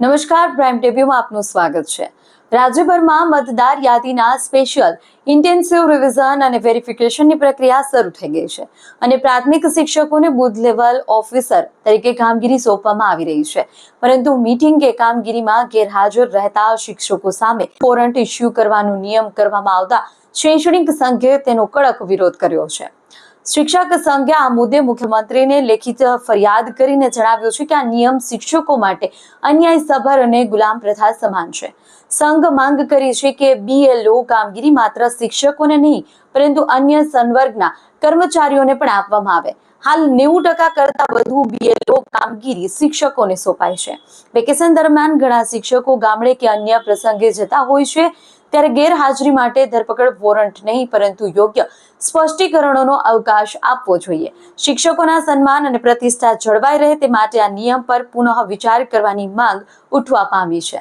નમસ્કાર પ્રાઇમ ટીવીમાં આપનું સ્વાગત છે. રાજ્યભરમાં મતદાર યાદીના સ્પેશિયલ ઇન્ટેન્સિવ રિવિઝન અને વેરિફિકેશનની પ્રક્રિયા શરૂ થઈ ગઈ છે. અને પ્રાથમિક શિક્ષકોને બુથ લેવલ ઓફિસર તરીકે કામગીરી સોંપવામાં આવી રહી છે. પરંતુ મીટિંગ કે કામગીરીમાં ગેરહાજર રહેતા શિક્ષકો સામે વોરંટ ઇસ્યુ કરવાનો નિયમ કરવામાં આવતા શૈક્ષણિક સંઘે તેનો કડક વિરોધ કર્યો છે. શિક્ષક સંઘે આ મુદ્દે મુખ્યમંત્રીને લેખિત ફરિયાદ કરીને જણાવ્યું છે કે આ નિયમ શિક્ષકો માટે અન્યાયસભર અને ગુલામ પ્રથા સમાન છે. સંઘ માંગ કરી છે કે બીએલઓ કામગીરી માત્ર શિક્ષકોને નહીં પરંતુ અન્ય સંવર્ગના કર્મચારીઓને પણ આપવામાં આવે. હાલ નેવું ટકા કરતા વધુ બીએલઓ કામગીરી શિક્ષકોને સોંપાય છે. વેકેશન દરમિયાન ઘણા શિક્ષકો ગામડે કે અન્ય પ્રસંગે જતા હોય છે. ત્યારે ગેરહાજરી માટે ધરપકડ વોરંટ નહીં, પરંતુ યોગ્ય સ્પષ્ટીકરણોનો અવકાશ આપવો જોઈએ. શિક્ષકોના સન્માન અને પ્રતિષ્ઠા જળવાઈ રહે તે માટે આ નિયમ પર પુનઃ વિચાર કરવાની માંગ ઉઠવા પામી છે.